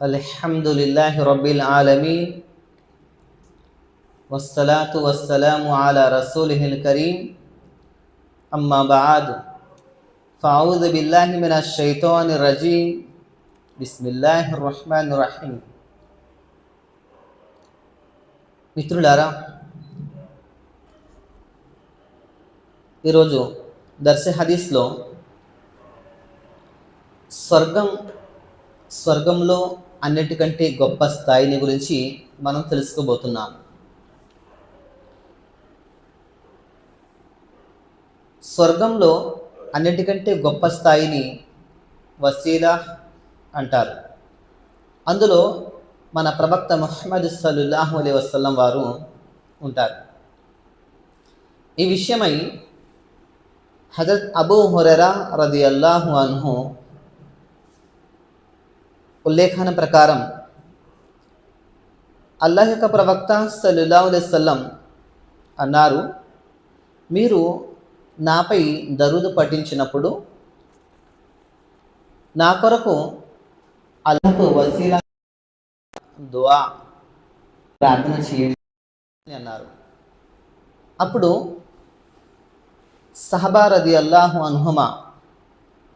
الحمد لله رب العالمين والصلاة والسلام على رسوله الكريم أما بعد فأعوذ بالله من الشيطان الرجيم بسم الله الرحمن الرحيم మిత్రులారా ఈరోజు దర్శ హదీస్లో స్వర్గం స్వర్గంలో అన్నిటికంటే గొప్ప స్థాయిని గురించి మనం తెలుసుకోబోతున్నాం. స్వర్గంలో అన్నిటికంటే గొప్ప స్థాయిని వసీలా అంటారు. అందులో మన ప్రవక్త ముహమ్మద్ సల్లాహు అలీ వసల్లం వారు ఉంటారు. ఈ విషయమై హజరత్ అబూ హురెరా రది అల్లాహు అన్హు ఉల్లేఖన ప్రకారం అల్లాహ్ యొక్క ప్రవక్త సల్లుల్లా అలైస్లం అన్నారు మీరు నాపై దరుదు పఠించినప్పుడు నా కొరకు అల్లాహకు వసీలా దువా ప్రార్థన చేయండి అని అన్నారు. అప్పుడు సహబారది అల్లాహు అనుహమా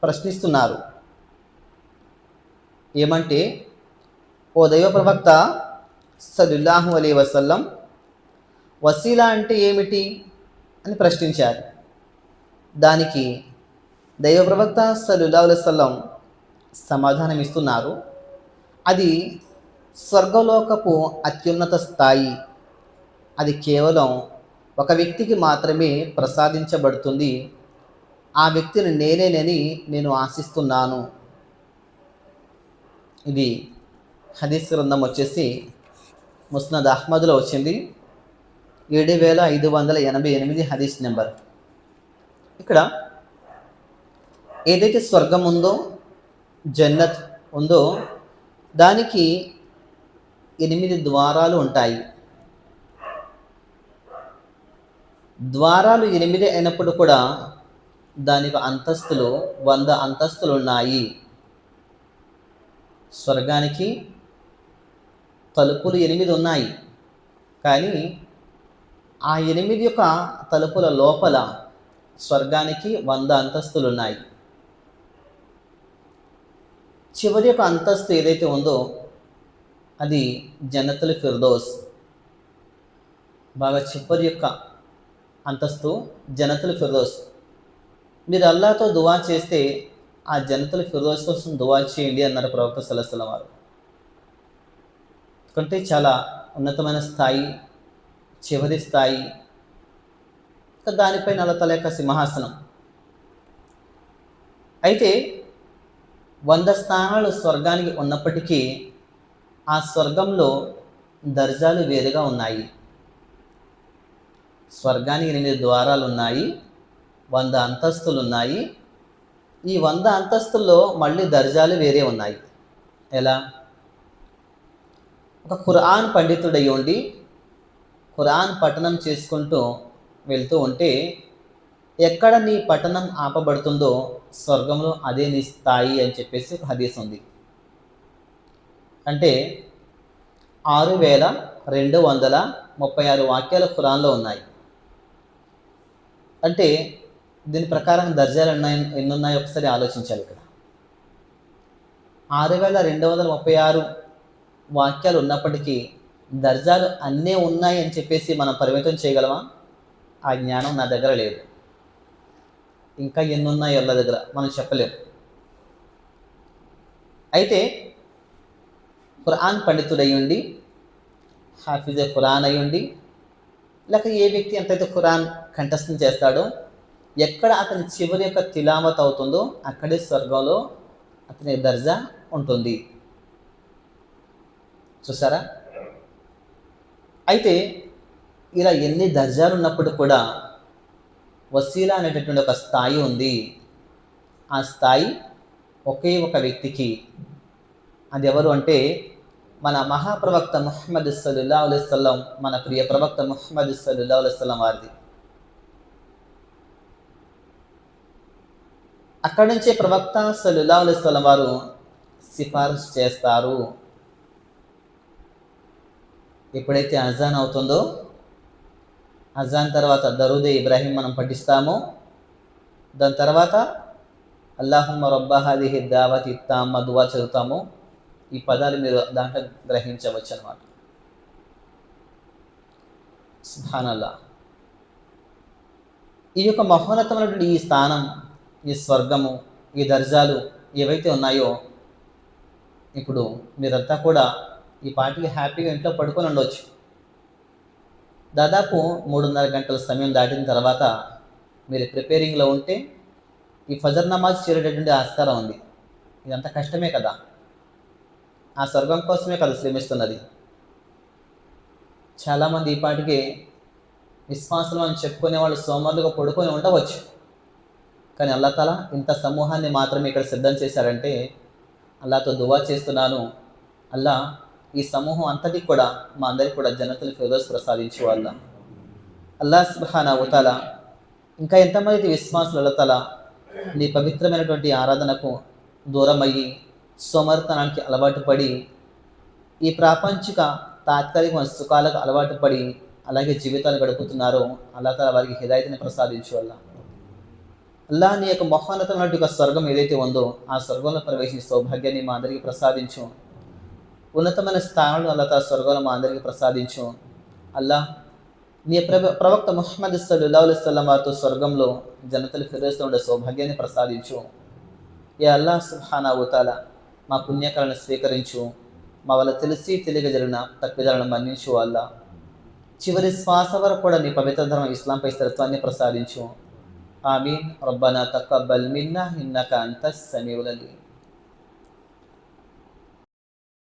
ప్రశ్నిస్తున్నారు ఏమంటే ఓ దైవ ప్రవక్త సదుల్లాహు అలీ వసల్లం వసీలా అంటే ఏమిటి? అని ప్రశ్నించారు. దానికి దైవ ప్రవక్త సలుల్లా అలైవల్లం సమాధానం ఇస్తున్నారు. అది స్వర్గలోకపు అత్యున్నత స్థాయి. అది కేవలం ఒక వ్యక్తికి మాత్రమే ప్రసాదించబడుతుంది. ఆ వ్యక్తిని నేనేనని నేను ఆశిస్తున్నాను. ఇది హదీస్ గ్రంథం వచ్చేసి ముస్నద్ అహ్మద్లో వచ్చింది. ఏడు వేల ఐదు వందల ఎనభై ఎనిమిది హదీస్ నెంబర్. ఇక్కడ ఏదైతే స్వర్గం ఉందో జన్నత్ ఉందో దానికి ఎనిమిది ద్వారాలు ఉంటాయి. ద్వారాలు ఎనిమిది అయినప్పుడు కూడా దానికి అంతస్తులు వంద అంతస్తులు ఉన్నాయి. స్వర్గానికి తలుపులు ఎనిమిది ఉన్నాయి. కానీ ఆ ఎనిమిది యొక్క తలుపుల లోపల స్వర్గానికి వంద అంతస్తులు ఉన్నాయి చివరి యొక్క అంతస్తు ఏదైతే ఉందో అది జన్నతుల ఫిర్దోస్. బాగా చివరి యొక్క అంతస్తు జనతుల ఫిర్దోస్. మీరు అల్లాతో దువా చేస్తే ఆ జనతలు ఫిరోజ్ కోసం దువా చేయండి అన్నారు ప్రవక్త సలసల వారు. ఎందుకంటే చాలా ఉన్నతమైన స్థాయి చివరి స్థాయి దానిపైన అల్లతల యొక్క సింహాసనం. అయితే వంద స్థానాలు స్వర్గానికి ఉన్నప్పటికీ ఆ స్వర్గంలో దర్జాలు వేరుగా ఉన్నాయి. స్వర్గానికి ఎనిమిది ద్వారాలు ఉన్నాయి వంద అంతస్తులు ఉన్నాయి ఈ వంద అంతస్తుల్లో మళ్ళీ దర్జాలు వేరే ఉన్నాయి. ఎలా? ఒక ఖురాన్ పండితుడై ఉండి ఖురాన్ పఠనం చేసుకుంటూ వెళ్తూ ఉంటే ఎక్కడ నీ పఠనం ఆపబడుతుందో స్వర్గంలో అదే నీ స్థాయి అని చెప్పేసి ఒక హదీస్ ఉంది. అంటే ఆరు వేల రెండు వందల ముప్పై ఆరు వాక్యాలు ఖురాన్లో ఉన్నాయి. అంటే దీని ప్రకారం దర్జాలు ఉన్నాయి ఎన్ని ఉన్నాయో ఒకసారి ఆలోచించాలి ఇక్కడ. ఆరు వేల రెండు వందల ముప్పై ఆరు వాక్యాలు ఉన్నప్పటికీ దర్జాలు అన్నీ ఉన్నాయి అని చెప్పేసి మనం పరిమితం చేయగలమా? ఆ జ్ఞానం నా దగ్గర లేదు. ఇంకా ఎన్ని ఉన్నాయి వాళ్ళ దగ్గర? మనం చెప్పలేము అయితే ఖురాన్ పండితుడయ్యుండి హాఫీజే ఖురాన్ అయ్యుండి లేక ఏ వ్యక్తి ఎంతైతే ఖురాన్ కంఠస్థం చేస్తాడో ఎక్కడ అతని చివరి యొక్క తిలామత్ అవుతుందో అక్కడే స్వర్గంలో అతని దర్జా ఉంటుంది. చూసారా? అయితే ఇలా ఎన్ని దర్జాలు ఉన్నప్పుడు కూడా వసీలా అనేటటువంటి ఒక స్థాయి ఉంది. ఆ స్థాయి ఒకే ఒక వ్యక్తికి. అది ఎవరు అంటే మన మహాప్రవక్త ముహమ్మద్ సల్లా అలైవల్లం మన ప్రియ ప్రవక్త ముహమ్మద్ సల్లా అలైవల్లం వారిది. అక్కడి నుంచే ప్రవక్త సల్లా అలైవల్లం వారు సిఫారసు చేస్తారు. ఎప్పుడైతే అజాన్ అవుతుందో అజాన్ తర్వాత దరుదే ఇబ్రాహీం మనం పఠిస్తామో. దాని తర్వాత అల్లాహమ్మ రబ్బాహాదిహి దావత్ ఇత్తామ్మ దువా చదువుతాము. ఈ పదాలు మీరు దాంట్లో గ్రహించవచ్చు అనమాట సుభానల్లా ఈ యొక్క మహోన్నతమైనటువంటి ఈ స్థానం ఈ స్వర్గము ఈ దర్జాలు ఏవైతే ఉన్నాయో ఇప్పుడు మీరంతా కూడా ఈ పాటికి హ్యాపీగా ఇంట్లో పడుకొని ఉండవచ్చు దాదాపు మూడున్నర గంటల సమయం దాటిన తర్వాత మీరు ప్రిపేరింగ్లో ఉంటే ఈ ఫజర్ నమాజ్ చేరేటటువంటి ఆస్కారం ఉంది. ఇదంతా కష్టమే కదా. ఆ స్వర్గం కోసమే కదా శ్రమిస్తున్నది. చాలామంది ఈ పాటికి విశ్వాసం అని చెప్పుకునే వాళ్ళు సోమరులుగా పడుకొని ఉండవచ్చు. కానీ అల్లాతల ఇంత సమూహాన్ని మాత్రమే ఇక్కడ సిద్ధం చేశారంటే అల్లాతో దువా చేస్తున్నాను. అల్లా ఈ సమూహం అంతటికి కూడా మా అందరికి కూడా జనతలు ఫిరోజ్ ప్రసాదించే వాళ్ళ అల్లా సుబాన అవుతాల ఇంకా ఎంతమంది విశ్వాసులు అల్లతల నీ పవిత్రమైనటువంటి ఆరాధనకు దూరమయ్యి సోమర్తనానికి అలవాటు పడి ఈ ప్రాపంచిక తాత్కాలిక సుఖాలకు అలవాటు పడి అలాగే జీవితాలు గడుపుతున్నారో అల్లా తల వారికి హిదాయతని ప్రసాదించు వల్ల అల్లా నీ యొక్క మహోన్నతమైనటువంటి ఒక స్వర్గం ఏదైతే ఉందో ఆ స్వర్గంలో ప్రవేశించే సౌభాగ్యాన్ని మా అందరికీ ప్రసాదించు. ఉన్నతమైన స్థానంలో అల్లా తన స్వర్గంలో మా అందరికీ ప్రసాదించు. అల్లా నీ ప్రవ ప్రవక్త ముహమ్మద్ సల్లా అలైస్లం వారితో స్వర్గంలో జనతలు ఫిరోస్తూ ఉండే సౌభాగ్యాన్ని ప్రసాదించు. ఏ అల్లా సుహానా ఉతాల మా పుణ్యకలను స్వీకరించు. మా వల్ల తెలిసి తెలియక జరిగిన తప్పిదాలను మన్నించు అల్లా. చివరి శ్వాస వరకు కూడా నీ పవిత్ర ధర్మం ఇస్లాంపై స్థిరత్వాన్ని ప్రసాదించు. آمين. ربنا تقبل منا إنك أنت السميع العليم.